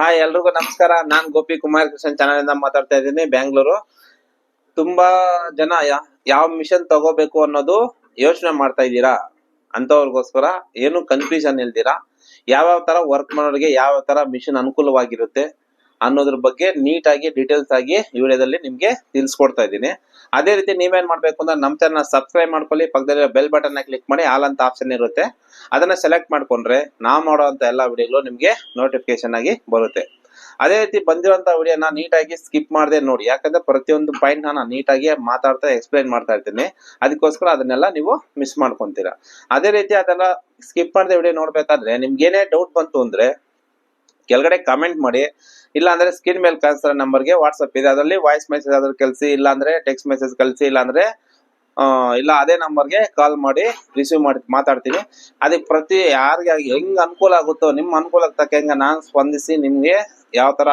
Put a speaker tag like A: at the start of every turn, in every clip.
A: Hi ಎಲ್ರಿಗೂ ನಮಸ್ಕಾರ. ನಾನ್ ಗೋಪಿ ಕುಮಾರ್ ಕೃಷ್ಣ ಚಾನಲ್ ಇಂದ ಮಾತಾಡ್ತಾ ಇದ್ದೀನಿ, ಬ್ಯಾಂಗ್ಳೂರು. ತುಂಬಾ ಜನ ಯಾವ ಮಿಷನ್ ತಗೋಬೇಕು ಅನ್ನೋದು ಯೋಚನೆ ಮಾಡ್ತಾ ಇದ್ದೀರಾ? ಅಂತವ್ರಿಗೋಸ್ಕರ ಏನು ಕನ್ಫ್ಯೂಷನ್ ಇಲ್ದಿರಾ? ಯಾವ್ಯಾವ ತರ ವರ್ಕ್ ಮಾಡೋರಿಗೆ ಯಾವ ತರ ಮಿಷನ್ ಅನುಕೂಲವಾಗಿರುತ್ತೆ? ಅನ್ನೋದ್ರ ಬಗ್ಗೆ ನೀಟಾಗಿ ಡೀಟೇಲ್ಸ್ ಆಗಿ ಈ ವಿಡಿಯೋದಲ್ಲಿ ನಿಮ್ಗೆ ತಿಳಿಸ್ಕೊಡ್ತಾ ಇದ್ದೀನಿ. ಅದೇ ರೀತಿ ನೀವೇನ್ ಮಾಡ್ಬೇಕು ಅಂದ್ರೆ ನಮ್ ಚಾನಲ್ ಸಬ್ಸ್ಕ್ರೈಬ್ ಮಾಡ್ಕೊಳ್ಳಿ ಪಕ್ಕದಲ್ಲಿ ಬೆಲ್ ಬಟನ್ನ ಕ್ಲಿಕ್ ಮಾಡಿ ಆಲ್ ಅಂತ ಆಪ್ಷನ್ ಇರುತ್ತೆ. ಅದನ್ನ ಸೆಲೆಕ್ಟ್ ಮಾಡ್ಕೊಂಡ್ರೆ ನಾವು ಮಾಡುವಂತ ಎಲ್ಲಾ ವಿಡಿಯೋಗಳು ನಿಮ್ಗೆ ನೋಟಿಫಿಕೇಶನ್ ಆಗಿ ಬರುತ್ತೆ. ಅದೇ ರೀತಿ ಬಂದಿರುವಂತ ವಿಡಿಯೋನ ನೀಟಾಗಿ ಸ್ಕಿಪ್ ಮಾಡದೆ ನೋಡಿ. ಯಾಕಂದ್ರೆ ಪ್ರತಿಯೊಂದು ಪಾಯಿಂಟ್ ನಾನು ನೀಟಾಗಿ ಮಾತಾಡ್ತಾ ಎಕ್ಸ್ಪ್ಲೈನ್ ಮಾಡ್ತಾ ಇರ್ತೀನಿ. ಅದಕ್ಕೋಸ್ಕರ ಅದನ್ನೆಲ್ಲ ನೀವು ಮಿಸ್ ಮಾಡ್ಕೊಂತೀರಾ. ಅದೇ ರೀತಿ ಅದೆಲ್ಲ ಸ್ಕಿಪ್ ಮಾಡದೆ ವಿಡಿಯೋ ನೋಡ್ಬೇಕಾದ್ರೆ ನಿಮ್ಗೆ ಏನೇ ಡೌಟ್ ಬಂತು ಅಂದ್ರೆ ಕೆಳಗಡೆ ಕಮೆಂಟ್ ಮಾಡಿ. ಇಲ್ಲ ಅಂದ್ರೆ ಸ್ಕ್ರೀನ್ ಮೇಲೆ ಕಳಿಸ್ತಾರೆ ನಂಬರ್ಗೆ ವಾಟ್ಸ್ಆಪ್ ಇದೆ. ಅದರಲ್ಲಿ ವಾಯ್ಸ್ ಮೆಸೇಜ್ ಆದ್ರೂ ಕಳಿಸಿ ಇಲ್ಲ ಅಂದ್ರೆ ಟೆಕ್ಸ್ಟ್ ಮೆಸೇಜ್ ಕಳಿಸಿ ಇಲ್ಲ ಅಂದ್ರೆ ಇಲ್ಲ ಅದೇ ನಂಬರ್ಗೆ ಕಾಲ್ ಮಾಡಿ ರಿಸೀವ್ ಮಾಡಿ, ಮಾತಾಡ್ತೀನಿ. ಅದಕ್ಕೆ ಪ್ರತಿ ಯಾರಿಗೆ ಹೆಂಗ್ ಅನುಕೂಲ ಆಗುತ್ತೋ ನಿಮ್ಮ ಅನುಕೂಲಕ್ಕೆ ತಕ್ಕಂಗೆ ನಾನು ಸ್ಪಂದಿಸಿ ನಿಮ್ಗೆ ಯಾವ ತರ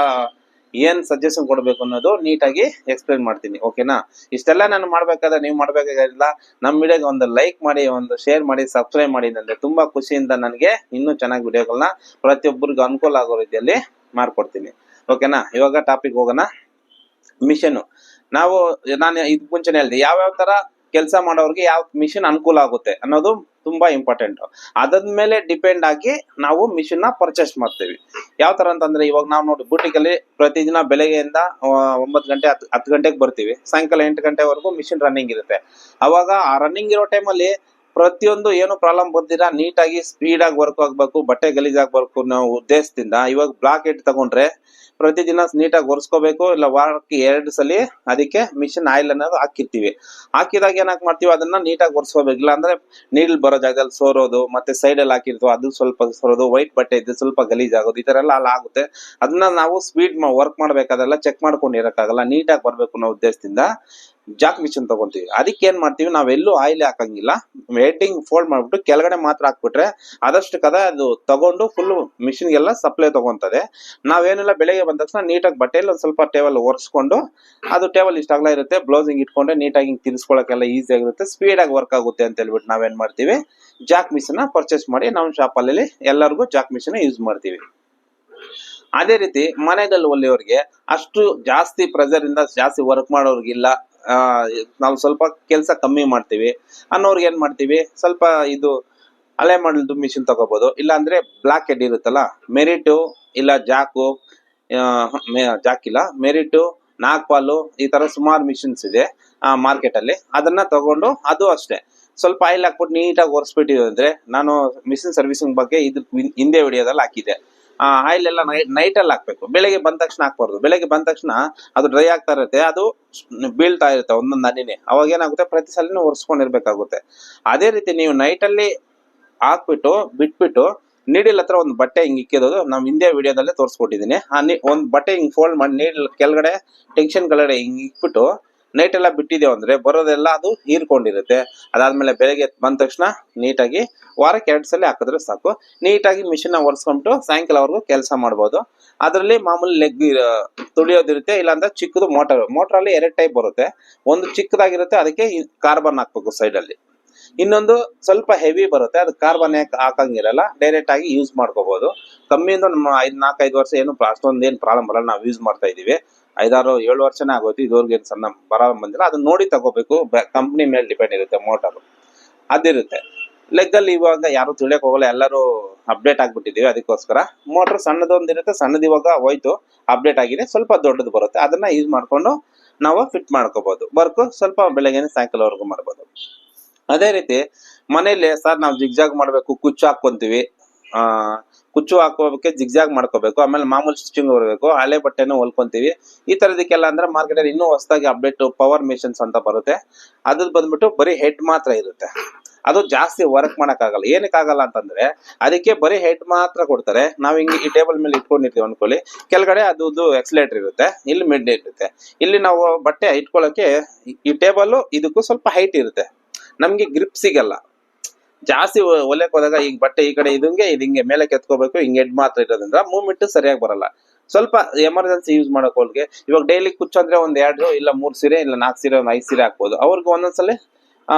A: ಏನ್ ಸಜೆಷನ್ ಕೊಡ್ಬೇಕು ಅನ್ನೋದು ನೀಟಾಗಿ ಎಕ್ಸ್ಪ್ಲೈನ್ ಮಾಡ್ತೀನಿ ಓಕೆನಾ ಇಷ್ಟೆಲ್ಲ ನಾನು ಮಾಡ್ಬೇಕಾದ್ರೆ ನೀವು ಮಾಡ್ಬೇಕಾಗಿಲ್ಲ. ನಮ್ಮ ವಿಡಿಯೋಗೆ ಒಂದು ಲೈಕ್ ಮಾಡಿ, ಒಂದು ಶೇರ್ ಮಾಡಿ ಸಬ್ಸ್ಕ್ರೈಬ್ ಮಾಡಿ ಅಂದ್ರೆ ತುಂಬಾ ಖುಷಿಯಿಂದ ನನಗೆ ಇನ್ನೂ ಚೆನ್ನಾಗಿ ವಿಡಿಯೋಗಳನ್ನ ಪ್ರತಿಯೊಬ್ಬರಿಗೂ ಅನುಕೂಲ ಆಗೋ ರೀತಿಯಲ್ಲಿ ಮಾಡ್ಕೊಡ್ತೀನಿ ಓಕೆನಾ ಇವಾಗ ಟಾಪಿಕ್ ಹೋಗೋಣ. ಮಿಷನ್ ನಾವು, ನಾನು ಇದ್ ಮುಂಚೆನೆ ಹೇಳಿದೆ, ಯಾವ್ಯಾವ ತರ ಕೆಲಸ ಮಾಡೋರಿಗೆ ಯಾವ ಮಿಷಿನ್ ಅನುಕೂಲ ಆಗುತ್ತೆ ಅನ್ನೋದು ತುಂಬಾ ಇಂಪಾರ್ಟೆಂಟ್ ಅದಾದ್ಮೇಲೆ ಡಿಪೆಂಡ್ ಆಗಿ ನಾವು ಮಿಷಿನ್ನ ಪರ್ಚೇಸ್ ಮಾಡ್ತೀವಿ. ಯಾವ ತರ ಅಂತಂದ್ರೆ ಇವಾಗ ನಾವು ನೋಡಿ ಬೂಟಿಕಲ್ಲಿ ಅಲ್ಲಿ ಪ್ರತಿದಿನ ಬೆಳಗ್ಗೆಯಿಂದ ಒಂಬತ್ತು ಗಂಟೆ, ಹತ್ತು ಹತ್ತು ಗಂಟೆಗೆ ಬರ್ತೀವಿ. ಸಾಯಂಕಾಲ ಎಂಟು ಗಂಟೆವರೆಗೂ ಮಿಷಿನ್ ರನ್ನಿಂಗ್ ಇರುತ್ತೆ. ಅವಾಗ ಆ ರನ್ನಿಂಗ್ ಇರೋ ಟೈಮಲ್ಲಿ ಪ್ರತಿಯೊಂದು ಏನು ಪ್ರಾಬ್ಲಮ್ ಬರ್ದಿರಾ ನೀಟಾಗಿ ಆಗಿ ವರ್ಕ್ ಆಗ್ಬೇಕು, ಬಟ್ಟೆ ಗಲೀಜ್ ಆಗ್ಬೇಕು ನಾವು ಉದ್ದೇಶದಿಂದ ಇವಾಗ ಬ್ಲಾಕ್ ಇಟ್ ತಗೊಂಡ್ರೆ ಪ್ರತಿದಿನ ನೀಟಾಗಿ ಒರೆಸ್ಕೋಬೇಕು, ಇಲ್ಲ ವಾರಕ್ಕೆ ಎರಡು ಸಲ ಅದಕ್ಕೆ ಮಿಷಿನ್ ಆಯಿಲ್ ಅನ್ನೋದು ಹಾಕಿರ್ತೀವಿ. ಹಾಕಿದಾಗ ಏನಾಕ್ ಮಾಡ್ತೀವಿ ಅದನ್ನ ನೀಟಾಗಿ ಒರೆಸ್ಕೋಬೇಕು. ಇಲ್ಲ ಅಂದ್ರೆ ನೀಲ್ ಬರೋ ಜಾಗದಲ್ಲಿ ಸೋರೋದು, ಮತ್ತೆ ಸೈಡ್ ಅಲ್ಲಿ ಹಾಕಿರ್ತೀವಿ, ಅದು ಸ್ವಲ್ಪ ಸೋರೋದು ವೈಟ್ ಬಟ್ಟೆ ಇದ್ದು ಸ್ವಲ್ಪ ಗಲೀಜಾಗೋದು ಈ ತರ ಎಲ್ಲ ಅಲ್ಲಿ ಆಗುತ್ತೆ. ಅದನ್ನ ನಾವು ಸ್ಪೀಡ್ ವರ್ಕ್ ಮಾಡ್ಬೇಕಾದೆಲ್ಲ ಚೆಕ್ ಮಾಡ್ಕೊಂಡು ನೀಟ್ ನೀಟಾಗಿ ಬರ್ಬೇಕು ಅನ್ನೋ ಉದ್ದೇಶದಿಂದ ಜಾಕ್ ಮಿಷನ್ ತಗೊಂತೀವಿ. ಅದಕ್ಕೆ ಏನ್ ಮಾಡ್ತೀವಿ ನಾವೆಲ್ಲೂ ಆಯಿಲ್ ಹಾಕಂಗಿಲ್ಲ. ಹೆಡ್ಡಿಂಗ್ ಫೋಲ್ಡ್ ಮಾಡ್ಬಿಟ್ಟು ಕೆಳಗಡೆ ಮಾತ್ರ ಹಾಕ್ಬಿಟ್ರೆ ಆದಷ್ಟು ಕದ ಅದು ತಗೊಂಡು ಫುಲ್ ಮಿಷಿನ್ಗೆಲ್ಲ ಸಪ್ಲೈ ತಗೊಂತದೆ ನಾವೇನೆಲ್ಲ, ಬೆಳಗ್ಗೆ ಬಂದ ತಕ್ಷಣ ನೀಟಾಗಿ ಬಟ್ಟೆಯಲ್ಲಿ ಒಂದ್ ಸ್ವಲ್ಪ ಟೇಬಲ್ ಒರೆಸ್ಕೊಂಡು, ಅದು ಟೇಬಲ್ ಇಷ್ಟಾಗ್ಲ ಇರುತ್ತೆ. ಬ್ಲೌಸಿಂಗ್ ಇಟ್ಕೊಂಡ್ರೆ ನೀಟಾಗಿ ಹಿಂಗೆ ತಿರ್ಸ್ಕೊಳಕ್ಕೆಲ್ಲ ಈಸಿ ಆಗಿರುತ್ತೆ. ಸ್ಪೀಡ್ ಆಗಿ ವರ್ಕ್ ಆಗುತ್ತೆ ಅಂತ ಹೇಳ್ಬಿಟ್ಟು ನಾವೇನ್ ಮಾಡ್ತೀವಿ, ಜಾಕ್ ಮಿಷನ್ ಪರ್ಚೇಸ್ ಮಾಡಿ ನಾವು ಶಾಪಲ್ಲಿ ಎಲ್ಲರಿಗೂ ಜಾಕ್ ಮಿಷನ್ ಯೂಸ್ ಮಾಡ್ತೀವಿ. ಅದೇ ರೀತಿ ಮನೆಯಲ್ಲಿ ಒಳ್ಳೆಯವ್ರಿಗೆ ಅಷ್ಟು ಜಾಸ್ತಿ ಪ್ರೆಸರ್ ಇಂದ ಜಾಸ್ತಿ ವರ್ಕ್ ಮಾಡೋರ್ಗಿಲ್ಲ. ನಾವು ಸ್ವಲ್ಪ ಕೆಲಸ ಕಮ್ಮಿ ಮಾಡ್ತೀವಿ. ಅನ್ನೋರ್ಗೆ ಏನ್ ಮಾಡ್ತೀವಿ? ಸ್ವಲ್ಪ ಇದು ಹಳೆ ಮಾಡಲ್ದು ಮಿಷಿನ್ ತಗೋಬೋದು. ಇಲ್ಲ ಅಂದ್ರೆ ಬ್ಲಾಕ್ ಹೆಡ್ ಇರುತ್ತಲ್ಲ ಮೆರಿಟು ಇಲ್ಲ ಜಾಕು ಜಾಕ್ ಇಲ್ಲ ಮೆರಿಟು ನಾಗ್ಪಾಲು ಈ ತರ ಸುಮಾರು ಮಿಷಿನ್ಸ್ ಇದೆ ಮಾರ್ಕೆಟ್ ಅಲ್ಲಿ. ಅದನ್ನ ತಗೊಂಡು ಅದು ಅಷ್ಟೇ. ಸ್ವಲ್ಪ ಆಯಿಲ್ ಹಾಕ್ಬಿಟ್ಟು ನೀಟಾಗಿ ಒರೆಸ್ಬಿಟ್ಟಿದೆ ಅಂದ್ರೆ ನಾನು ಮಿಷಿನ್ ಸರ್ವಿಸಿಂಗ್ ಬಗ್ಗೆ ಇದು ಹಿಂದೆ ವಿಡಿಯೋದಲ್ಲಿ ಹಾಕಿದೆ ಆ ಆಯಿಲ್ ಎಲ್ಲ ನೈಟ್ ಅಲ್ಲಿ ಹಾಕ್ಬೇಕು. ಬೆಳಗ್ಗೆ ಬಂದ ತಕ್ಷಣ ಹಾಕ್ಬಾರ್ದು. ಬೆಳಗ್ಗೆ ಬಂದ ತಕ್ಷಣ ಅದು ಡ್ರೈ ಆಗ್ತಾ ಇರುತ್ತೆ. ಅದು ಬೀಳ್ತಾ ಇರುತ್ತೆ ಒಂದೊಂದು ಹನಿನೇ. ಅವಾಗ ಏನಾಗುತ್ತೆ? ಪ್ರತಿ ಸಲನೂ ಒರೆಸ್ಕೊಂಡಿರ್ಬೇಕಾಗುತ್ತೆ. ಅದೇ ರೀತಿ ನೀವು ನೈಟ್ ಅಲ್ಲಿ ಹಾಕ್ಬಿಟ್ಟು, ಬಿಟ್ಬಿಟ್ಟು ನೀಡಿಲ್ ಹತ್ರ ಒಂದು ಬಟ್ಟೆ ಹಿಂಗೆ ಇಕ್ಕಿರೋದು ನಾವು ಹಿಂದೆ ವಿಡಿಯೋದಲ್ಲೇ ತೋರಿಸ್ಕೊಟ್ಟಿದ್ದೀನಿ ಆ ಒಂದು ಬಟ್ಟೆ ಹಿಂಗೆ ಫೋಲ್ಡ್ ಮಾಡಿ ನೀಡಿಲ್ ಕೆಳಗಡೆ ಟೆನ್ಷನ್ ಕೆಳಗಡೆ ಹಿಂಗೆ ಇಕ್ಬಿಟ್ಟು ನೈಟ್ ಎಲ್ಲ ಬಿಟ್ಟಿದೆ ಅಂದ್ರೆ ಬರೋದೆಲ್ಲ ಅದು ಹೀರ್ಕೊಂಡಿರುತ್ತೆ. ಅದಾದ್ಮೇಲೆ ಬೆಳಗ್ಗೆ ಬಂದ ತಕ್ಷಣ ನೀಟಾಗಿ ವಾರಕ್ಕೆ ಎರಡು ಸಲ ಹಾಕಿದ್ರೆ ಸಾಕು. ನೀಟಾಗಿ ಮಿಷಿನ್ ಒರೆಸ್ಕೊಂಡು ಸಾಯಂಕಾಲವರೆಗೂ ಕೆಲಸ ಮಾಡ್ಬೋದು. ಅದರಲ್ಲಿ ಮಾಮೂಲಿ ಲೆಗ್ ತುಳಿಯೋದಿರುತ್ತೆ, ಇಲ್ಲಾಂದ್ರೆ ಚಿಕ್ಕದು ಮೋಟರ್ ಮೋಟರ್ ಅಲ್ಲಿ ಎರಡು ಟೈಪ್ ಬರುತ್ತೆ. ಒಂದು ಚಿಕ್ಕದಾಗಿರುತ್ತೆ, ಅದಕ್ಕೆ ಕಾರ್ಬನ್ ಹಾಕ್ಬೇಕು ಸೈಡ್ ಅಲ್ಲಿ. ಇನ್ನೊಂದು ಸ್ವಲ್ಪ ಹೆವಿ ಬರುತ್ತೆ, ಅದು ಕಾರ್ಬನ್ ಹಾಕಂಗಿರಲ್ಲ ಡೈರೆಕ್ಟ್ ಆಗಿ ಯೂಸ್ ಮಾಡ್ಕೋಬಹುದು ಕಮ್ಮಿಯಿಂದ ನಮ್ಮ ಐದ್ ನಾಲ್ಕೈದು ವರ್ಷ ಏನು ಅಷ್ಟೊಂದು ಏನು ಪ್ರಾಬ್ಲಮ್ ಬರಲ್ಲ, ನಾವು ಯೂಸ್ ಮಾಡ್ತಾ ಇದೀವಿ ಐದಾರು, ಏಳು ವರ್ಷನೇ ಆಗೋಯ್ತು, ಇದುವರೆಗೆ ಸಣ್ಣ ಬರ ಬಂದಿಲ್ಲ. ಅದನ್ನ ನೋಡಿ ತಗೋಬೇಕು. ಕಂಪ್ನಿ ಮೇಲೆ ಡಿಪೆಂಡ್ ಇರುತ್ತೆ ಮೋಟರ್ ಅದಿರುತ್ತೆ. ಲೆಗ್ ಅಲ್ಲಿ ಇವಾಗ ಯಾರು ತಿಳಿಯಕ್ ಹೋಗಲ್ಲ, ಎಲ್ಲರೂ ಅಪ್ಡೇಟ್ ಆಗ್ಬಿಟ್ಟಿದೀವಿ ಅದಕ್ಕೋಸ್ಕರ. ಮೋಟರ್ ಸಣ್ಣದೊಂದು ಇರುತ್ತೆ, ಸಣ್ಣದು ಇವಾಗ ಹೋಯ್ತು ಅಪ್ಡೇಟ್ ಆಗಿದೆ, ಸ್ವಲ್ಪ ದೊಡ್ಡದು ಬರುತ್ತೆ. ಅದನ್ನ ಯೂಸ್ ಮಾಡ್ಕೊಂಡು ನಾವು ಫಿಟ್ ಮಾಡ್ಕೋಬಹುದು ವರ್ಕ್ ಸ್ವಲ್ಪ ಬೆಳಗ್ಗೆ ಸಾಯಂಕಾಲವರೆಗೂ ಮಾಡ್ಬೋದು. ಅದೇ ರೀತಿ ಮನೆಯಲ್ಲಿ, ಸರ್ ನಾವು ಜಿಗ್ಜಾಗ್ ಮಾಡಬೇಕು, ಕುಚ್ಚು ಹಾಕೊಂತೀವಿ ಕುಚ್ಚು ಹಾಕೋಬೇಕೆ ಜಿಗ್ಜಾಗ್ ಮಾಡ್ಕೋಬೇಕು. ಆಮೇಲೆ ಮಾಮೂಲಿ ಸ್ಟಿಚಿಂಗ್ ಬರಬೇಕು ಹಳೆ ಬಟ್ಟೆನೂ ಹೊಲ್ಕೊಂತೀವಿ. ಈ ತರದಕ್ಕೆಲ್ಲ ಅಂದ್ರೆ ಮಾರ್ಕೆಟ್ ಅಲ್ಲಿ ಇನ್ನೂ ಹೊಸದಾಗಿ ಅಪ್ಡೇಟ್ ಪವರ್ ಮಿಷನ್ಸ್ ಅಂತ ಬರುತ್ತೆ. ಅದ್ರದ್ದು ಬಂದ್ಬಿಟ್ಟು ಬರೀ ಹೆಡ್ ಮಾತ್ರ ಇರುತ್ತೆ. ಅದು ಜಾಸ್ತಿ ವರ್ಕ್ ಮಾಡಕ್ಕಾಗಲ್ಲ. ಏನಕ್ಕೆ ಆಗಲ್ಲ ಅಂತಂದ್ರೆ ಅದಕ್ಕೆ ಬರೀ ಹೆಡ್ ಮಾತ್ರ ಕೊಡ್ತಾರೆ. ನಾವ್ ಹಿಂಗೆ ಈ ಟೇಬಲ್ ಮೇಲೆ ಇಟ್ಕೊಂಡಿರ್ತೀವಿ ಅನ್ಕೊಳ್ಳಿ. ಕೆಳಗಡೆ ಅದು ಎಕ್ಸಲೇಟರ್ ಇರುತ್ತೆ. ಇಲ್ಲಿ ಮಿಡ್ ಇರುತ್ತೆ. ಇಲ್ಲಿ ನಾವು ಬಟ್ಟೆ ಇಟ್ಕೊಳ್ಳೋಕೆ ಈ ಟೇಬಲ್ ಇದಕ್ಕೂ ಸ್ವಲ್ಪ ಹೈಟ್ ಇರುತ್ತೆ. ನಮಗೆ ಗ್ರಿಪ್ ಸಿಗಲ್ಲ. ಜಾಸ್ತಿ ಒಲೆಕ್ ಹೋದಾಗ ಈಗ ಬಟ್ಟೆ ಈ ಕಡೆ ಇದಂಗೆ ಇದು ಹಿಂಗೆ ಮೇಲೆ ಕೆತ್ಕೋಬೇಕು ಹಿಂಗೆ ಹೆಡ್ ಮಾತ್ರ ಇರೋದ್ರಿಂದ ಮೂವ್ಮೆಂಟ್ ಸರಿಯಾಗಿ ಬರಲ್ಲ. ಸ್ವಲ್ಪ ಎಮರ್ಜೆನ್ಸಿ ಯೂಸ್ ಮಾಡೋಕೆ ಹೋಲ್ಗೆ. ಇವಾಗ ಡೈಲಿ ಕುಚ್ಚಂದ್ರೆ ಒಂದ್ ಎರಡು ಇಲ್ಲ ಮೂರ್ ಸೀರೆ ಇಲ್ಲ ನಾಲ್ಕು ಸೀರೆ, ಒಂದ್ ಐದು ಸೀರೆ ಹಾಕ್ಬೋದು. ಅವ್ರಿಗೆ ಒಂದೊಂದ್ಸಲ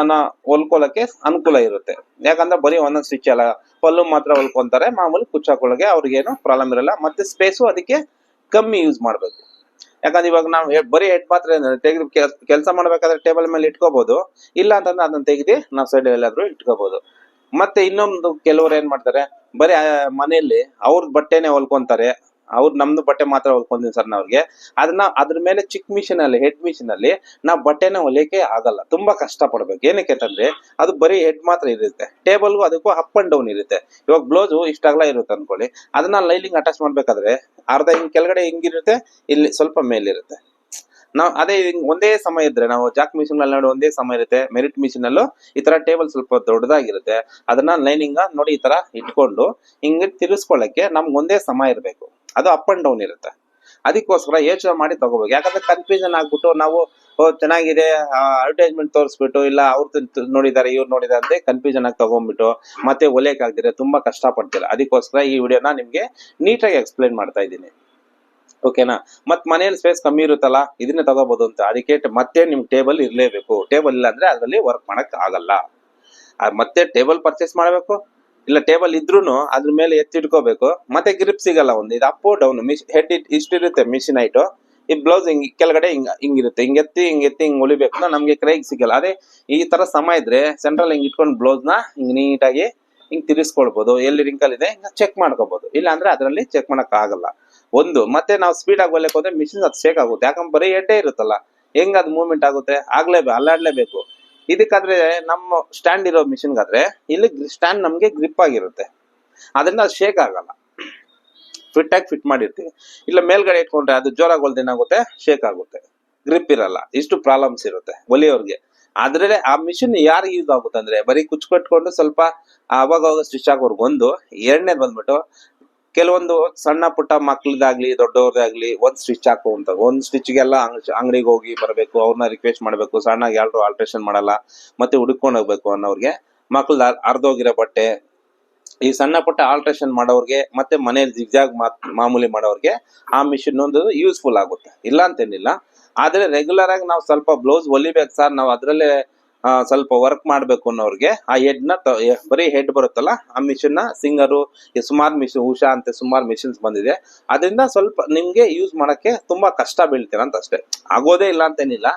A: ನಾ ಹೊಲ್ಕೊಳಕ್ಕೆ ಅನುಕೂಲ ಇರುತ್ತೆ. ಯಾಕಂದ್ರೆ ಬರೀ ಒಂದೊಂದು ಸ್ವಿಚ್ ಅಲ್ಲ. ಪಲ್ಲು ಮಾತ್ರ ಹೊಲ್ಕೊಂತಾರೆ. ಮಾಮೂಲಿ ಕುಚ್ಚಾಕೊಳ್ಳೋಕೆ ಅವ್ರಿಗೇನು ಪ್ರಾಬ್ಲಮ್ ಇರಲ್ಲ. ಮತ್ತೆ ಸ್ಪೇಸು ಅದಕ್ಕೆ ಕಮ್ಮಿ ಯೂಸ್ ಮಾಡಬೇಕು. ಯಾಕಂದ್ರೆ ಇವಾಗ ನಾವು ಬರೀ ಹೆಡ್ ಮಾತ್ರ ತೆಗೆದು ಕೆಲಸ ಮಾಡ್ಬೇಕಾದ್ರೆ ಟೇಬಲ್ ಮೇಲೆ ಇಟ್ಕೋಬಹುದು ಇಲ್ಲ ಅಂತಂದ್ರೆ ಅದನ್ನ ತೆಗೆದು ನಾವು ಸೈಡ್ ಎಲ್ಲಾದ್ರೂ ಇಟ್ಕೋಬಹುದು ಮತ್ತೆ ಇನ್ನೊಂದು ಕೆಲವರು ಏನ್ ಮಾಡ್ತಾರೆ, ಬರೀ ಮನೆಯಲ್ಲಿ ಅವ್ರ ಬಟ್ಟೆನೆ ಹೊಲ್ಕೊಂತಾರೆ. ಅವ್ರು ನಮ್ದು ಬಟ್ಟೆ ಮಾತ್ರ ಹೊಲ್ಕೊಂತೀನಿ ಸರ್ ಅವ್ರಿಗೆ ಅದನ್ನ ಅದ್ರ ಮೇಲೆ ಚಿಕ್ಕ ಮಿಷಿನ್ ಅಲ್ಲಿ, ಹೆಡ್ ಮಿಷಿನ್ ಅಲ್ಲಿ ನಾವು ಬಟ್ಟೆನ ಹೊಲಿಯಕ್ಕೆ ಆಗಲ್ಲ. ತುಂಬಾ ಕಷ್ಟ ಪಡ್ಬೇಕು ಏನಕ್ಕೆ ಅಂತಂದ್ರೆ, ಅದು ಬರೀ ಹೆಡ್ ಮಾತ್ರ ಇರುತ್ತೆ. ಟೇಬಲ್ಗೂ ಅದಕ್ಕೂ ಅಪ್ ಅಂಡ್ ಡೌನ್ ಇರುತ್ತೆ. ಇವಾಗ ಬ್ಲೌಸು ಇಷ್ಟಾಗ್ಲ ಇರುತ್ತೆ ಅನ್ಕೊಳ್ಳಿ. ಅದನ್ನ ಲೈಲಿಂಗ್ ಅಟ್ಯಾಚ್ ಮಾಡ್ಬೇಕಾದ್ರೆ ಅರ್ಧ ಹಿಂಗ್ ಕೆಳಗಡೆ ಹಿಂಗಿರುತ್ತೆ, ಇಲ್ಲಿ ಸ್ವಲ್ಪ ಮೇಲಿರುತ್ತೆ. ನಾವು ಅದೇ ಒಂದೇ ಸಮಯ ಇದ್ರೆ ನಾವು ಜಾಕ್ ಮಿಷಿನ್ ನೋಡಿ ಒಂದೇ ಸಮಯ ಇರುತ್ತೆ, ಮೆರಿಟ್ ಮಿಷಿನ್ ಅಲ್ಲೂ ಈ ತರ ಟೇಬಲ್ ಸ್ವಲ್ಪ ದೊಡ್ಡದಾಗಿರುತ್ತೆ. ಅದನ್ನ ಲೈನಿಂಗ್ ನೋಡಿ ಈ ತರ ಇಟ್ಕೊಂಡು ಹಿಂಗೆ ತಿರ್ಸ್ಕೊಳ್ಳಕ್ಕೆ ನಮ್ಗೆ ಒಂದೇ ಸಮ ಇರಬೇಕು. ಅದು ಅಪ್ ಅಂಡ್ ಡೌನ್ ಇರುತ್ತೆ. ಅದಕ್ಕೋಸ್ಕರ ಯೋಚನೆ ಮಾಡಿ ತಗೋಬೇಕು. ಯಾಕಂದ್ರೆ ಕನ್ಫ್ಯೂಷನ್ ಆಗ್ಬಿಟ್ಟು ನಾವು ಚೆನ್ನಾಗಿದೆ ಅಡ್ವರ್ಟೈಸ್ಮೆಂಟ್ ತೋರಿಸ್ಬಿಟ್ಟು, ಇಲ್ಲ ಅವ್ರು ನೋಡಿದ್ದಾರೆ ಇವ್ರು ನೋಡಿದಾರೆ ಅಂತ ಕನ್ಫ್ಯೂಷನ್ ಆಗಿ ತಗೊಂಡ್ಬಿಟ್ಟು ಮತ್ತೆ ಒಲೆಕ್ ಆಗ್ದಿರ ತುಂಬಾ ಕಷ್ಟ ಪಡ್ತೀರಾ ಅದಕ್ಕೋಸ್ಕರ ಈ ವಿಡಿಯೋನ ನಿಮ್ಗೆ ನೀಟಾಗಿ ಎಕ್ಸ್ಪ್ಲೈನ್ ಮಾಡ್ತಾ ಇದ್ದೀನಿ. ಓಕೆನಾ ಮತ್ ಮನೇಲಿ ಸ್ಪೇಸ್ ಕಮ್ಮಿ ಇರುತ್ತಲ್ಲ, ಇದನ್ನೇ ತಗೋಬಹುದು ಅಂತ. ಅದಕ್ಕೆ ಮತ್ತೆ ನಿಮ್ ಟೇಬಲ್ ಇರಲೇಬೇಕು. ಟೇಬಲ್ ಇಲ್ಲ ಅಂದ್ರೆ ಅದರಲ್ಲಿ ವರ್ಕ್ ಮಾಡಕ್ ಆಗಲ್ಲ. ಮತ್ತೆ ಟೇಬಲ್ ಪರ್ಚೇಸ್ ಮಾಡಬೇಕು? ಇಲ್ಲ ಟೇಬಲ್ ಇದ್ರೂನು ಅದ್ರ ಮೇಲೆ ಎತ್ತಿಟ್ಕೋಬೇಕು? ಮತ್ತೆ ಗ್ರಿಪ್ ಸಿಗಲ್ಲ ಒಂದು. ಇದು ಅಪ್ ಡೌನ್ ಮಿಶ್ ಹೆಡ್ ಇಷ್ಟಿರುತ್ತೆ ಮಿಷಿನ್ ಐಟು ಈ ಬ್ಲೌಸ್ ಹಿಂಗ್ ಕೆಳಗಡೆ ಹಿಂಗ್ ಹಿಂಗಿರುತ್ತೆ ಹಿಂಗ್ ಎತ್ತಿ, ಹಿಂಗ್ ಅಂದ್ರೆ ನಮ್ಗೆ ಕ್ರೈಗ್ ಸಿಗಲ್ಲ. ಅದೇ ಈ ತರ ಸಮ ಇದ್ರೆ ಸೆಂಟ್ರಲ್ ಹಿಂಗ್ ಇಟ್ಕೊಂಡು ಬ್ಲೌಸ್ನ ಹಿಂಗ್ ನೀಟಾಗಿ ಹಿಂಗ್ ತಿರ್ಸ್ಕೊಳ್ಬಹುದು ಎಲ್ಲಿ ರಿಂಕಲ್ ಇದೆ ಚೆಕ್ ಮಾಡ್ಕೋಬಹುದು ಇಲ್ಲ ಅಂದ್ರೆ ಅದರಲ್ಲಿ ಚೆಕ್ ಮಾಡಕ್ ಆಗಲ್ಲ. ಒಂದು. ಮತ್ತೆ ನಾವು ಸ್ಪೀಡ್ ಆಗಿ ಹೊಲಿಯಕ್ ಹೋದ್ರೆ ಮಿಷಿನ್ ಅದು ಶೇಕ್ ಆಗುತ್ತೆ. ಯಾಕಂದ್ರೆ ಬರೀ ಎಡ್ಡೆ ಇರುತ್ತಲ್ಲ. ಹೆಂಗ್ ಅದು ಮೂವ್ಮೆಂಟ್ ಆಗುತ್ತೆ? ಆಗ್ಲೇಬೇಕು ಅಲ್ಲಾಡ್ಲೇಬೇಕು. ಇದಕ್ಕಾದ್ರೆ ನಮ್ಮ ಸ್ಟ್ಯಾಂಡ್ ಇರೋ ಮಿಷಿನ್ಗಾದ್ರೆ ಇಲ್ಲಿ ಸ್ಟ್ಯಾಂಡ್ ನಮ್ಗೆ ಗ್ರಿಪ್ ಆಗಿರುತ್ತೆ. ಅದರಿಂದ ಅದು ಶೇಕ್ ಆಗಲ್ಲ. ಫಿಟ್ ಆಗಿ ಫಿಟ್ ಮಾಡಿರ್ತೀವಿ. ಇಲ್ಲ ಮೇಲ್ಗಡೆ ಇಟ್ಕೊಂಡ್ರೆ ಅದು ಜೋರಾಗಿ ಹೊಲ್ದು ಏನಾಗುತ್ತೆ ಶೇಕ್ ಆಗುತ್ತೆ. ಗ್ರಿಪ್ ಇರಲ್ಲ. ಇಷ್ಟು ಪ್ರಾಬ್ಲಮ್ಸ್ ಇರುತ್ತೆ ಒಲಿಯೋರ್ಗೆ. ಆದ್ರೆ ಆ ಮಿಷಿನ್ ಯಾರಿಗೆ ಯೂಸ್ ಆಗುತ್ತೆ ಅಂದ್ರೆ ಬರೀ ಕುಚ್ಚು ಕಟ್ಕೊಂಡು ಸ್ವಲ್ಪ ಅವಾಗವಾಗ ಅವಾಗ ಸ್ಟಿಚ್ ಆಗೋರ್ಗೆ ಒಂದು. ಎರಡನೇದು ಬಂದ್ಬಿಟ್ಟು ಕೆಲವೊಂದು ಸಣ್ಣ ಪುಟ್ಟ ಮಕ್ಳದಾಗ್ಲಿ, ದೊಡ್ಡವ್ರದಾಗ್ಲಿ ಒಂದ್ ಸ್ಟಿಚ್ ಹಾಕು ಅಂತ ಒಂದ್ ಸ್ಟಿಚ್ಗೆಲ್ಲ ಅಂಗಡಿಗೆ ಹೋಗಿ ಬರಬೇಕು ಅವ್ರನ್ನ ರಿಕ್ವೆಸ್ಟ್ ಮಾಡಬೇಕು ಸಣ್ಣ ಯಾರು ಆಲ್ಟ್ರೇಷನ್ ಮಾಡಲ್ಲ, ಮತ್ತೆ ಹುಡುಕೊಂಡು ಹೋಗ್ಬೇಕು ಅನ್ನೋರ್ಗೆ ಮಕ್ಳದ ಅರ್ಧೋಗಿರೋ ಬಟ್ಟೆ, ಈ ಸಣ್ಣ ಪುಟ್ಟ ಆಲ್ಟ್ರೇಷನ್ ಮಾಡೋರ್ಗೆ, ಮತ್ತೆ ಮನೇಲಿ ಜಿಗ್ಜಾಗ್ ಮಾಮೂಲಿ ಮಾಡೋರ್ಗೆ ಆ ಮಿಷಿನ್ ಒಂದು ಯೂಸ್ಫುಲ್ ಆಗುತ್ತೆ. ಇಲ್ಲ ಅಂತೇನಿಲ್ಲ ಆದ್ರೆ ರೆಗ್ಯುಲರ್ ಆಗಿ ನಾವು ಸ್ವಲ್ಪ ಬ್ಲೌಸ್ ಹೊಲಿಬೇಕು ಸರ್ ನಾವು ಅದ್ರಲ್ಲೇ ಸ್ವಲ್ಪ ವರ್ಕ್ ಮಾಡ್ಬೇಕು ಅನ್ನೋರಿಗೆ, ಆ ಹೆಡ್ನ ಬರೀ ಹೆಡ್ ಬರುತ್ತಲ್ಲ, ಆ ಮಿಷಿನ್ನ ಸಿಂಗರು ಸುಮಾರು ಮಿಷಿನ್ ಉಷಾ ಅಂತ ಸುಮಾರು ಮಿಷಿನ್ಸ್ ಬಂದಿದೆ. ಅದರಿಂದ ಸ್ವಲ್ಪ ನಿಮ್ಗೆ ಯೂಸ್ ಮಾಡಕ್ಕೆ ತುಂಬಾ ಕಷ್ಟ ಬೀಳ್ತೀರ ಅಂತ ಅಷ್ಟೇ. ಆಗೋದೇ ಇಲ್ಲ ಅಂತೇನಿಲ್ಲ.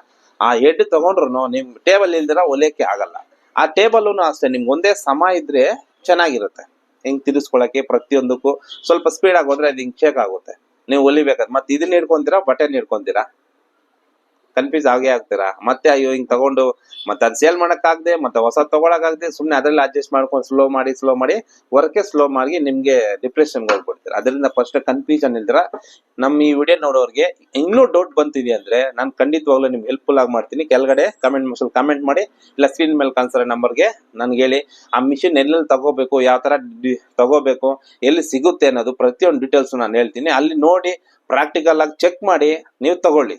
A: ಆ ಹೆಡ್ ತಗೊಂಡ್ರು ನಿಮ್ ಟೇಬಲ್ ಇಲ್ದಿರ ಹೊಲಿಯಕ್ಕೆ ಆಗಲ್ಲ. ಆ ಟೇಬಲ್ ಅಷ್ಟೇ, ನಿಮ್ಗೆ ಒಂದೇ ಸಮ ಇದ್ರೆ ಚೆನ್ನಾಗಿರುತ್ತೆ. ಹೆಂಗ್ ತಿರ್ಸ್ಕೊಳಕ್ಕೆ ಪ್ರತಿಯೊಂದಕ್ಕೂ ಸ್ವಲ್ಪ ಸ್ಪೀಡ್ ಆಗೋದ್ರೆ ಅದು ಹಿಂಗ್ ಶೇಕ್ ಆಗುತ್ತೆ. ನೀವು ಹೊಲಿಬೇಕಾದ್ರೆ ಮತ್ತೆ ಇದನ್ನ ಹಿಡ್ಕೊಂತೀರಾ, ಬಟನ್ ಹಿಡ್ಕೊಂತೀರಾ? ಕನ್ಫ್ಯೂಸ್ ಆಗೇ ಆಗ್ತೀರಾ? ಮತ್ತೆ ಅಯ್ಯೋ, ಹಿಂಗ್ ತಗೊಂಡು ಮತ್ತೆ ಅದ್ ಸೇಲ್ ಆಗದೆ ಮತ್ತೆ ಹೊಸ ತಗೊಳಕಾಗದೆ ಸುಮ್ನೆ ಅದ್ರಲ್ಲಿ ಅಡ್ಜಸ್ಟ್ ಮಾಡ್ಕೊಂಡು ಸ್ಲೋ ಮಾಡಿ ಸ್ಲೋ ಮಾಡಿ ವರ್ಕೆ ಸ್ಲೋ ಮಾಡಿ ನಿಮ್ಗೆ ಡಿಪ್ರೆಷನ್ ಹೋಗ್ಬಿಡ್ತೀರಾ. ಅದರಿಂದ ಫಸ್ಟ್ ಕನ್ಫ್ಯೂಷನ್ ಇಲ್ದಿರ ನಮ್ಮ ಈ ವಿಡಿಯೋ ನೋಡೋರಿಗೆ ಇನ್ನೂ ಡೌಟ್ ಬಂತಿದೆ ಅಂದ್ರೆ ನಾನು ಖಂಡಿತವಾಗ್ಲೂ ನಿಮ್ಗೆ ಹೆಲ್ಪ್ಫುಲ್ ಆಗಿ ಮಾಡ್ತೀನಿ. ಕೆಳಗಡೆ ಕಮೆಂಟ್ ಮಸಲ್ ಕಮೆಂಟ್ ಮಾಡಿ, ಇಲ್ಲ ಸ್ಕ್ರೀನ್ ಮೇಲೆ ಕಾಣಿಸೋ ನಂಬರ್ಗೆ ನನ್ಗೆ ಹೇಳಿ. ಆ ಮಿಷಿನ್ ಎಲ್ಲೆಲ್ಲಿ ತಗೋಬೇಕು, ಯಾವ ತರ ತಗೋಬೇಕು, ಎಲ್ಲಿ ಸಿಗುತ್ತೆ ಅನ್ನೋದು ಪ್ರತಿಯೊಂದು ಡೀಟೇಲ್ಸ್ ನಾನು ಹೇಳ್ತೀನಿ. ಅಲ್ಲಿ ನೋಡಿ ಪ್ರಾಕ್ಟಿಕಲ್ ಆಗಿ ಚೆಕ್ ಮಾಡಿ, ನೀವು ತಗೊಳ್ಳಿ.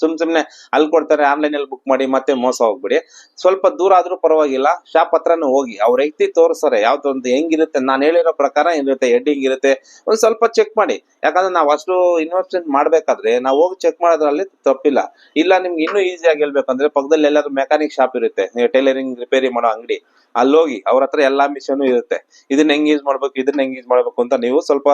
A: ಸುಮ್ ಸುಮ್ನೆ ಅಲ್ಲಿ ಕೊಡ್ತಾರೆ ಆನ್ಲೈನ್ ಅಲ್ಲಿ ಬುಕ್ ಮಾಡಿ ಮತ್ತೆ ಮೋಸ ಹೋಗ್ಬಿಡಿ. ಸ್ವಲ್ಪ ದೂರ ಆದ್ರೂ ಪರವಾಗಿಲ್ಲ ಶಾಪ್ ಹತ್ರನೂ ಹೋಗಿ. ಅವ್ರ ವ್ಯಕ್ತಿ ತೋರಿಸ್ತಾರೆ ಯಾವ್ದೊಂದು ಹೆಂಗಿರುತ್ತೆ, ನಾನು ಹೇಳಿರೋ ಪ್ರಕಾರ ಏನಿರುತ್ತೆ ಹೆಡ್ಡಿಂಗ್ ಇರುತ್ತೆ ಒಂದ್ ಸ್ವಲ್ಪ ಚೆಕ್ ಮಾಡಿ. ಯಾಕಂದ್ರೆ ನಾವು ಅಷ್ಟು ಇನ್ವೆಸ್ಟ್ಮೆಂಟ್ ಮಾಡ್ಬೇಕಾದ್ರೆ, ನಾವು ಹೋಗಿ ಚೆಕ್ ಮಾಡೋದ್ರಲ್ಲಿ ತಪ್ಪಿಲ್ಲ. ಇಲ್ಲ, ನಿಮ್ಗೆ ಇನ್ನೂ ಈಸಿಯಾಗಿ ಹೇಳ್ಬೇಕಂದ್ರೆ, ಪಕ್ಕದಲ್ಲಿ ಎಲ್ಲಾದ್ರೂ ಮೆಕ್ಯಾನಿಕ್ ಶಾಪ್ ಇರುತ್ತೆ. ನೀವು ಟೈಲರಿಂಗ್ ರಿಪೇರಿ ಮಾಡೋ ಅಂಗಡಿ ಅಲ್ಲಿ ಹೋಗಿ ಅವ್ರ ಹತ್ರ ಎಲ್ಲಾ ಮಿಷನ್ ಇರುತ್ತೆ. ಇದನ್ನ ಹೆಂಗ್ ಯೂಸ್ ಮಾಡ್ಬೇಕು, ಇದನ್ನ ಹೆಂಗ್ ಯೂಸ್ ಮಾಡ್ಬೇಕು ಅಂತ ನೀವು ಸ್ವಲ್ಪ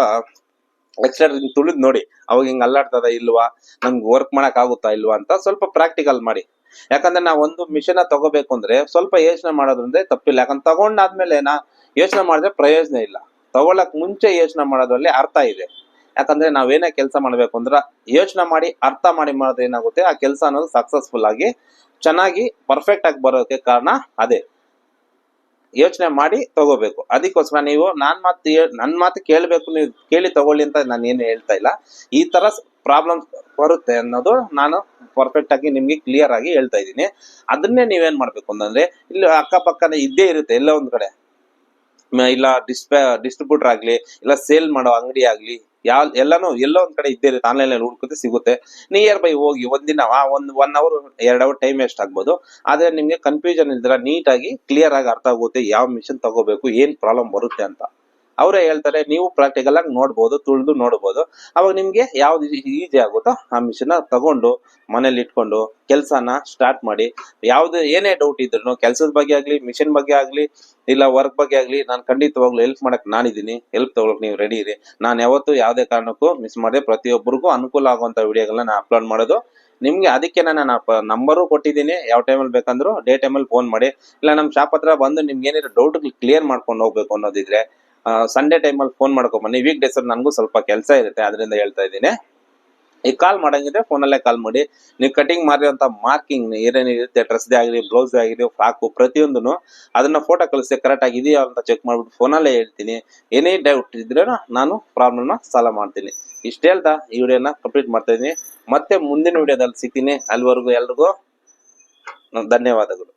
A: ಎಕ್ಸ್ಟ್ರಾ ತುಳಿದ್ ನೋಡಿ, ಅವಾಗ ಹಿಂಗ್ ಅಲ್ಲಾಡ್ತದ ಇಲ್ವಾ ನಮ್ಗೆ ವರ್ಕ್ ಮಾಡಕ್ ಆಗುತ್ತಾ ಇಲ್ವಾ ಅಂತ ಸ್ವಲ್ಪ ಪ್ರಾಕ್ಟಿಕಲ್ ಮಾಡಿ. ಯಾಕಂದ್ರೆ ನಾವು ಒಂದು ಮಿಷನ್ ತಗೋಬೇಕು ಅಂದ್ರೆ ಸ್ವಲ್ಪ ಯೋಚನೆ ಮಾಡೋದ್ರಿಂದ ತಪ್ಪಿಲ್ಲ. ಯಾಕಂದ್ರೆ ತಗೊಂಡಾದ್ಮೇಲೆ ನಾ ಯೋಚನೆ ಮಾಡಿದ್ರೆ ಪ್ರಯೋಜನ ಇಲ್ಲ. ತಗೊಳಕ್ ಮುಂಚೆ ಯೋಚನೆ ಮಾಡೋದ್ರಲ್ಲಿ ಅರ್ಥ ಇದೆ. ಯಾಕಂದ್ರೆ ನಾವೇನೇ ಕೆಲಸ ಮಾಡ್ಬೇಕು ಅಂದ್ರೆ ಯೋಚನೆ ಮಾಡಿ, ಅರ್ಥ ಮಾಡಿ ಮಾಡೋದು ಏನಾಗುತ್ತೆ, ಆ ಕೆಲಸ ಅನ್ನೋದು ಸಕ್ಸಸ್ಫುಲ್ ಆಗಿ ಚೆನ್ನಾಗಿ ಪರ್ಫೆಕ್ಟ್ ಆಗಿ ಬರೋಕೆ ಕಾರಣ ಅದೇ. ಯೋಚನೆ ಮಾಡಿ ತಗೋಬೇಕು. ಅದಕ್ಕೋಸ್ಕರ ನೀವು ನಾನ್ ಮಾತು ನನ್ನ ನನ್ ಮಾತು ಕೇಳಬೇಕು ನೀವು ಕೇಳಿ ತಗೊಳ್ಳಿ ಅಂತ ನಾನು ಏನು ಹೇಳ್ತಾ ಇಲ್ಲ. ಈ ತರ ಪ್ರಾಬ್ಲಮ್ ಬರುತ್ತೆ ಅನ್ನೋದು ನಾನು ಪರ್ಫೆಕ್ಟ್ ಆಗಿ ನಿಮ್ಗೆ ಕ್ಲಿಯರ್ ಆಗಿ ಹೇಳ್ತಾ ಇದ್ದೀನಿ. ಅದನ್ನೇ ನೀವೇನ್ ಮಾಡ್ಬೇಕು ಅಂತಂದ್ರೆ, ಇಲ್ಲಿ ಅಕ್ಕಪಕ್ಕನೇ ಇದ್ದೇ ಇರುತ್ತೆ ಎಲ್ಲ ಒಂದ್ ಕಡೆ. ಇಲ್ಲ ಡಿಸ್ಪ ಡಿಸ್ಟ್ರಿಬ್ಯೂಟರ್ ಆಗ್ಲಿ, ಇಲ್ಲ ಸೇಲ್ ಮಾಡೋ ಅಂಗಡಿ ಆಗ್ಲಿ ಯಾವ ಎಲ್ಲಾನು ಎಲ್ಲೋ ಒಂದ್ ಕಡೆ ಇದ್ದೇ ಇರುತ್ತೆ. ಆನ್ಲೈನ್ ಅಲ್ಲಿ ಹುಡ್ಕುತ್ತೆ ಸಿಗುತ್ತೆ. ನಿಯರ್ ಬೈ ಹೋಗಿ ಒಂದಿನ ಆ ಒಂದ್ ಒನ್ ಅವರ್ ಎರಡ್ ಅವರ್ ಟೈಮ್ ವೇಸ್ಟ್ ಆಗ್ಬೋದು. ಆದ್ರೆ ನಿಮ್ಗೆ ಕನ್ಫ್ಯೂಷನ್ ಇಲ್ದಿರ ನೀಟಾಗಿ ಕ್ಲಿಯರ್ ಆಗಿ ಅರ್ಥ ಆಗುತ್ತೆ. ಯಾವ ಮಿಷನ್ ತಗೋಬೇಕು, ಏನ್ ಪ್ರಾಬ್ಲಮ್ ಬರುತ್ತೆ ಅಂತ. ಅವರೇ ಹೇಳ್ತಾರೆ, ನೀವು ಪ್ರಾಕ್ಟಿಕಲ್ ಆಗಿ ನೋಡ್ಬೋದು, ತುಳಿದು ನೋಡ್ಬೋದು. ಅವಾಗ ನಿಮ್ಗೆ ಯಾವ್ದು ಈಸಿ ಆಗುತ್ತೋ ಆ ಮಿಷನ್ ತಗೊಂಡು ಮನೇಲಿ ಇಟ್ಕೊಂಡು ಕೆಲಸನ ಸ್ಟಾರ್ಟ್ ಮಾಡಿ. ಯಾವ್ದು ಏನೇ ಡೌಟ್ ಇದ್ರು ಕೆಲಸದ ಬಗ್ಗೆ ಆಗ್ಲಿ ಮಿಷನ್ ಬಗ್ಗೆ ಆಗ್ಲಿ, ಇಲ್ಲ ವರ್ಕ್ ಬಗ್ಗೆ ಆಗ್ಲಿ, ನಾನು ಖಂಡಿತವಾಗ್ಲೂ ಹೆಲ್ಪ್ ಮಾಡಕ್ ನಾನಿದ್ದೀನಿ ಹೆಲ್ಪ್ ತಗೊಳಕ್ ನೀವು ರೆಡಿ ಇರಿ. ನಾನು ಯಾವತ್ತೂ ಯಾವುದೇ ಕಾರಣಕ್ಕೂ ಮಿಸ್ ಮಾಡದೆ. ಪ್ರತಿಯೊಬ್ಬರಿಗೂ ಅನುಕೂಲ ಆಗುವಂತ ವಿಡಿಯೋಗಳನ್ನ ನಾನು ಅಪ್ಲೋಡ್ ಮಾಡೋದು. ನಿಮ್ಗೆ ಅದಕ್ಕೆ ನಾನು ನಂಬರು ಕೊಟ್ಟಿದ್ದೀನಿ ಯಾವ ಟೈಮಲ್ಲಿ ಬೇಕಂದ್ರೂ, ಡೇ ಟೈಮಲ್ಲಿ ಫೋನ್ ಮಾಡಿ. ಇಲ್ಲ ನಮ್ಮ ಶಾಪ್ ಹತ್ರ ಬಂದು ನಿಮ್ಗೆ ಏನಿರೋ ಡೌಟ್ ಕ್ಲಿಯರ್ ಮಾಡ್ಕೊಂಡು ಹೋಗ್ಬೇಕು ಅನ್ನೋದಿದ್ರೆ ಸಂಡೇ ಟೈಮಲ್ಲಿ ಫೋನ್ ಮಾಡ್ಕೊಂಡ್ ಬನ್ನಿ. ವೀಕ್ ಡೇಸ್ ನನಗೂ ಸ್ವಲ್ಪ ಕೆಲಸ ಇರುತ್ತೆ, ಅದರಿಂದ ಹೇಳ್ತಾ ಇದ್ದೀನಿ. ಈಗ ಕಾಲ್ ಮಾಡಂಗಿದ್ರೆ ಫೋನಲ್ಲೇ ಕಾಲ್ ಮಾಡಿ. ನೀವು ಕಟಿಂಗ್ ಮಾಡಿರೋಂಥ ಮಾರ್ಕಿಂಗ್ ಏನೇನಿರುತ್ತೆ ಡ್ರೆಸ್ದೇ ಆಗಲಿ ಬ್ಲೌಸ್ ಆಗಲಿ ಫ್ರಾಕು ಪ್ರತಿಯೊಂದನ್ನು ಅದನ್ನ ಫೋಟೋ ಕಳಿಸಿ ಕರೆಕ್ಟ್ ಆಗಿದೆಯಾ ಅಂತ ಚೆಕ್ ಮಾಡ್ಬಿಟ್ಟು ಫೋನಲ್ಲೇ ಹೇಳ್ತೀನಿ. ಏನೇ ಡೌಟ್ ಇದ್ರೂ ನಾನು ಪ್ರಾಬ್ಲಮ್ನ ಸಾಲ್ವ್ ಮಾಡ್ತೀನಿ. ಇಷ್ಟ ಹೇಳ್ತಾ ಈ ವಿಡಿಯೋನ ಕಂಪ್ಲೀಟ್ ಮಾಡ್ತಾ ಇದೀನಿ ಮತ್ತೆ ಮುಂದಿನ ವಿಡಿಯೋದಲ್ಲಿ ಸಿಗ್ತೀನಿ. ಅಲ್ಲಿವರೆಗೂ ಎಲ್ರಿಗೂ ಧನ್ಯವಾದಗಳು.